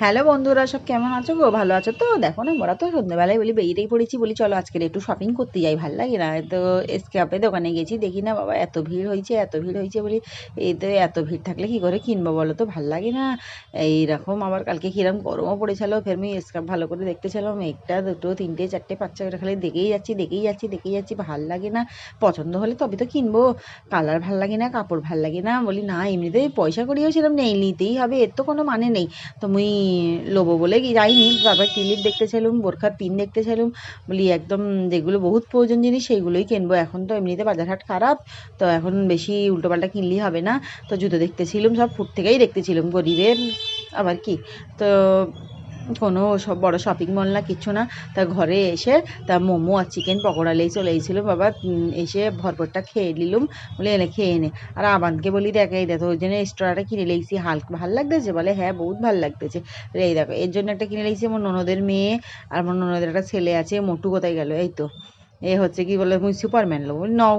Hello বন্ধুরা, সব কেমন আছো গো? ভালো আছো তো? দেখো না মোরা তো সন্ধ্যেবেলায় বলি বেরিয়েই পড়েছি বলি চলো আজকে একটু শপিং করতে যাই, ভালো লাগে না? তো এসকেপে দোকানে গেছি, দেখি না বাবা এত ভিড় হয়েছে, এত ভিড় হয়েছে বলি এই তো এত ভিড় থাকলে কি করে কিনবো বলো তো? ভালো লাগে না? এইরকম আবার কালকে কিরম গরমও পড়েছিল, ফের আমি স্কাপ ভালো করে দেখতে দেখতেছিলাম একটা, দুটো, তিনটে, চারটে, পাঁচটা করে খালি দেখেই যাচ্ছি দেখেই যাচ্ছি দেখেই যাচ্ছি, ভালো লাগে না? পছন্দ হলে তবে তো কিনবো। কালার ভালো লাগে না, কাপড় ভালো লাগে না? বলি না, এমনিতেই পয়সা করিও সেরকম নেই, নিতেই হবে, এর তো কোনো মানে নেই। তো মুই লোবো বলে যাইনি। তারপর কিলিপ দেখতে চাইলাম বোরখার পিন দেখতে চাইলাম। বলি একদম যেগুলো বহুত প্রয়োজন জিনিস সেইগুলোই কিনবো। এখন তো এমনিতে বাজারহাট খারাপ, তো এখন বেশি উল্টোপাল্টা কিনলেই হবে না। তো জুতো দেখতেছিলাম সব ফুট থেকেই দেখতেছিলাম গরিবের। আবার কি? তো কোনো সব বড় শপিং মল না, কিছু না। তা ঘরে এসে তা মোমো আর চিকেন পকোড়া লেই চলে এসেছিল। বাবা এসে ভরপরটা খেয়ে নিলুম। বলে, এনে, খেয়ে নে। আর আবানকে বলি, দেখ, এই দেখো ওই জন্য এক্সট্রাটা কিনে লেগেছি হালকা ভালো লাগতেছে? বলে হ্যাঁ বহুত ভালো লাগতেছে। এই দেখো, এর জন্য একটা কিনে লেগেছি আমার ননদের মেয়ে। আর আমার ননদের একটা ছেলে আছে, মোটু কোথায় গেল? এই তো। এ হচ্ছে কি বলে সুপারম্যান লোক। নাও।